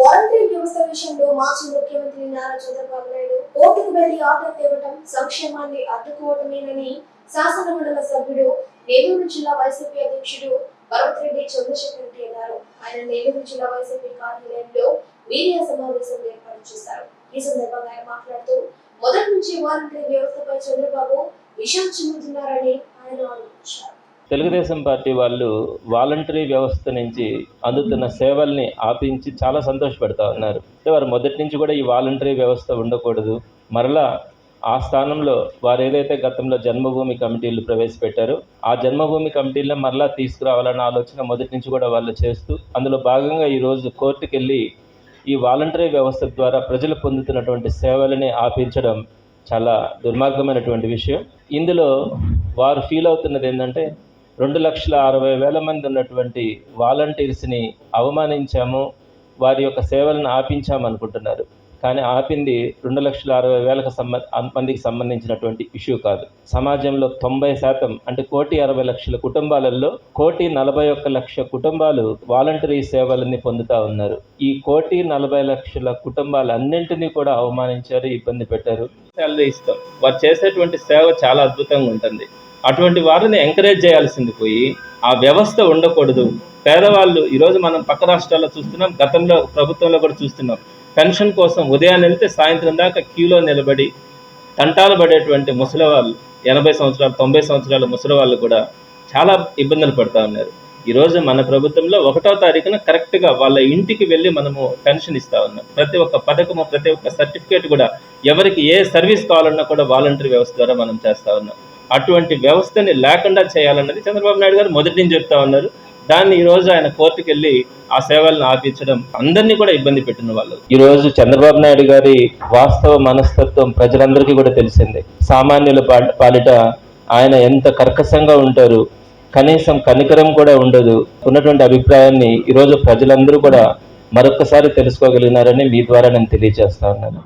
Voluntary వ్యవస్థ విషయంలో మాజీ ముఖ్యమంత్రి నారా చంద్రబాబు నాయుడు ఓటుకు వెళ్ళి ఆర్డర్ తేవటం సంక్షేమాన్ని అడ్డుకోవటమేనని శాసన మండలి సభ్యుడు నెల్లూరు జిల్లా వైసీపీ అధ్యక్షుడు పర్వతిరెడ్డి చంద్రశేఖర్ రెడ్డి అన్నారు. ఆయన నెల్లూరు జిల్లా వైసీపీ కార్యాలయంలో మీడియా సమావేశం ఏర్పాటు చేశారు. ఈ సందర్భంగా ఆయన మాట్లాడుతూ మొదటి నుంచి వాలంటరీ వ్యవస్థపై చంద్రబాబు విషం చిమ్ముతున్నారని తెలుగుదేశం పార్టీ వాళ్ళు వాలంటరీ వ్యవస్థ నుంచి అందుతున్న సేవల్ని ఆపించి చాలా సంతోషపడతా ఉన్నారు. అంటే వారు మొదటి నుంచి కూడా ఈ వాలంటరీ వ్యవస్థ ఉండకూడదు. మరలా ఆ స్థానంలో వారు ఏదైతే గతంలో జన్మభూమి కమిటీలు ప్రవేశపెట్టారో ఆ జన్మభూమి కమిటీలను మరలా తీసుకురావాలన్న ఆలోచన మొదటి నుంచి కూడా వాళ్ళు చేస్తూ అందులో భాగంగా ఈరోజు కోర్టుకు వెళ్ళి ఈ వాలంటరీ వ్యవస్థ ద్వారా ప్రజలు పొందుతున్నటువంటి సేవలని ఆపించడం చాలా దుర్మార్గమైనటువంటి విషయం. ఇందులో వారు ఫీల్ అవుతున్నది ఏంటంటే రెండు లక్షల అరవై వేల మంది ఉన్నటువంటి వాలంటీర్స్ని అవమానించాము వారి యొక్క సేవలను ఆపించామనుకుంటున్నారు కానీ ఆపింది రెండు లక్షల అరవై వేలకు సంబంధ మందికి సంబంధించినటువంటి ఇష్యూ కాదు. సమాజంలో తొంభై శాతం అంటే కోటి అరవై లక్షల కుటుంబాలలో కోటి నలభై ఒక్క లక్ష కుటుంబాలు వాలంటరీ సేవలని పొందుతా ఉన్నారు. ఈ కోటి నలభై లక్షల కుటుంబాలన్నింటినీ కూడా అవమానించారు ఇబ్బంది పెట్టారు. శాలరీ ఇస్తాం వారు చేసేటువంటి సేవ చాలా అద్భుతంగా ఉంటుంది. అటువంటి వారిని ఎంకరేజ్ చేయాల్సింది పోయి ఆ వ్యవస్థ ఉండకూడదు. పేదవాళ్ళు ఈరోజు మనం పక్క రాష్ట్రాల్లో చూస్తున్నాం గతంలో ప్రభుత్వంలో కూడా చూస్తున్నాం. పెన్షన్ కోసం ఉదయాన్నే వెళ్తే సాయంత్రం దాకా క్యూలో నిలబడి తంటాలు పడేటువంటి ముసలి వాళ్ళు ఎనభై సంవత్సరాలు తొంభై సంవత్సరాల ముసలి వాళ్ళు కూడా చాలా ఇబ్బందులు పడుతూ ఉన్నారు. ఈరోజు మన ప్రభుత్వంలో ఒకటో తారీఖున కరెక్ట్గా వాళ్ళ ఇంటికి వెళ్ళి మనము పెన్షన్ ఇస్తా ఉన్నాం. ప్రతి ఒక్క పథకము ప్రతి ఒక్క సర్టిఫికేట్ కూడా ఎవరికి ఏ సర్వీస్ కావాలన్నా కూడా వాలంటరీ వ్యవస్థ ద్వారా మనం చేస్తా ఉన్నాం. అటువంటి వ్యవస్థని లేకుండా చేయాలన్నది చంద్రబాబు నాయుడు గారు మొదటి నుంచి చెప్తా ఉన్నారు. దాన్ని ఈ రోజు ఆయన కోర్టుకు వెళ్ళి ఆ సేవలను ఆపించడం అందరినీ కూడా ఇబ్బంది పెట్టిన వాళ్ళు. ఈ రోజు చంద్రబాబు నాయుడు గారి వాస్తవ మనస్తత్వం ప్రజలందరికీ కూడా తెలిసిందే. సామాన్యుల పాలిట ఆయన ఎంత కర్కశంగా ఉంటారు కనీసం కనికరం కూడా ఉండదు ఉన్నటువంటి అభిప్రాయాన్ని ఈరోజు ప్రజలందరూ కూడా మరొకసారి తెలుసుకోగలిగినారని మీ ద్వారా నేను తెలియజేస్తా ఉన్నాను.